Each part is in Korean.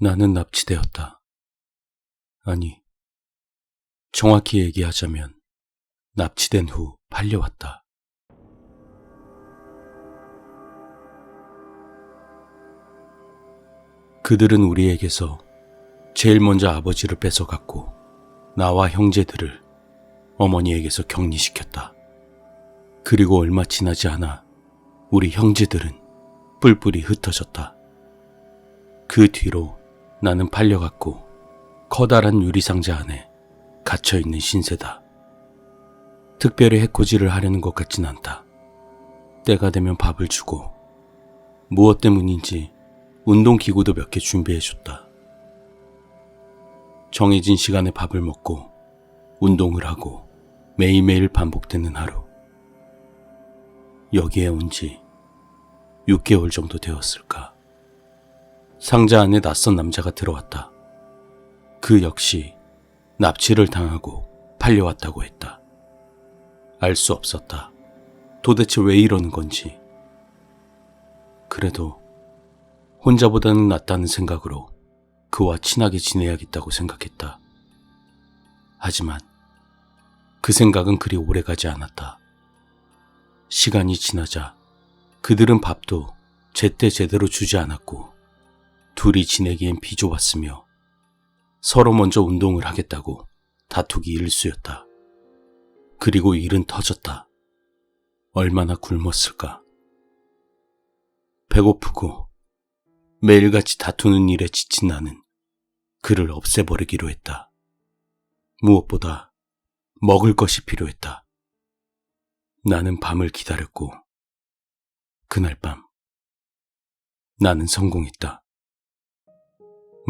나는 납치되었다. 아니, 정확히 얘기하자면 납치된 후 팔려왔다. 그들은 우리에게서 제일 먼저 아버지를 뺏어갔고 나와 형제들을 어머니에게서 격리시켰다. 그리고 얼마 지나지 않아 우리 형제들은 뿔뿔이 흩어졌다. 그 뒤로 나는 팔려갔고 커다란 유리상자 안에 갇혀있는 신세다. 특별히 해코지를 하려는 것 같진 않다. 때가 되면 밥을 주고 무엇 때문인지 운동기구도 몇 개 준비해줬다. 정해진 시간에 밥을 먹고 운동을 하고 매일매일 반복되는 하루. 여기에 온 지 6개월 정도 되었을까. 상자 안에 낯선 남자가 들어왔다. 그 역시 납치를 당하고 팔려왔다고 했다. 알 수 없었다. 도대체 왜 이러는 건지. 그래도 혼자보다는 낫다는 생각으로 그와 친하게 지내야겠다고 생각했다. 하지만 그 생각은 그리 오래 가지 않았다. 시간이 지나자 그들은 밥도 제때 제대로 주지 않았고 둘이 지내기엔 비좁았으며 서로 먼저 운동을 하겠다고 다투기 일쑤였다. 그리고 일은 터졌다. 얼마나 굶었을까. 배고프고 매일같이 다투는 일에 지친 나는 그를 없애버리기로 했다. 무엇보다 먹을 것이 필요했다. 나는 밤을 기다렸고 그날 밤 나는 성공했다.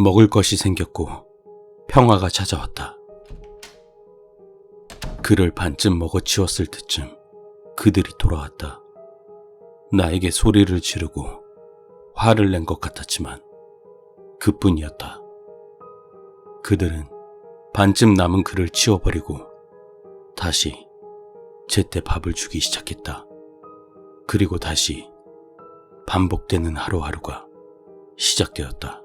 먹을 것이 생겼고 평화가 찾아왔다. 그를 반쯤 먹어치웠을 때쯤 그들이 돌아왔다. 나에게 소리를 지르고 화를 낸 것 같았지만 그뿐이었다. 그들은 반쯤 남은 그를 치워버리고 다시 제때 밥을 주기 시작했다. 그리고 다시 반복되는 하루하루가 시작되었다.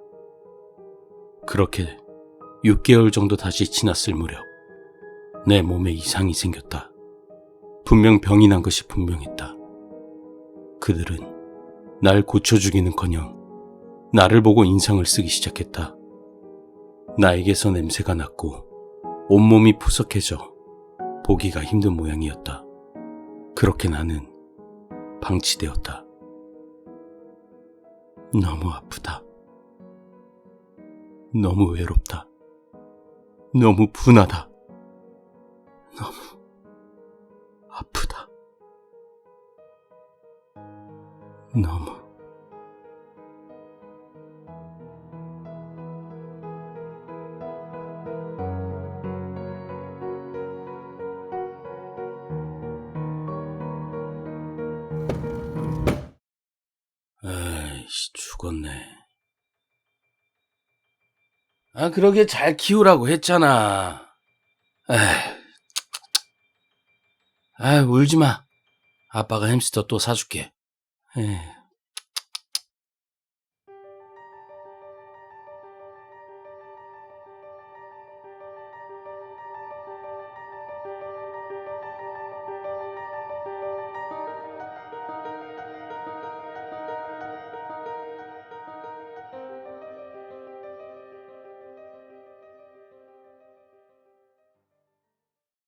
그렇게 6개월 정도 다시 지났을 무렵 내 몸에 이상이 생겼다. 분명 병이 난 것이 분명했다. 그들은 날 고쳐주기는커녕 나를 보고 인상을 쓰기 시작했다. 나에게서 냄새가 났고 온몸이 푸석해져 보기가 힘든 모양이었다. 그렇게 나는 방치되었다. 너무 아프다. 너무 외롭다. 너무 분하다. 너무 아프다. 너무 죽었네. 아, 그러게 잘 키우라고 했잖아. 아, 울지 마. 아빠가 햄스터 또 사줄게. 에이.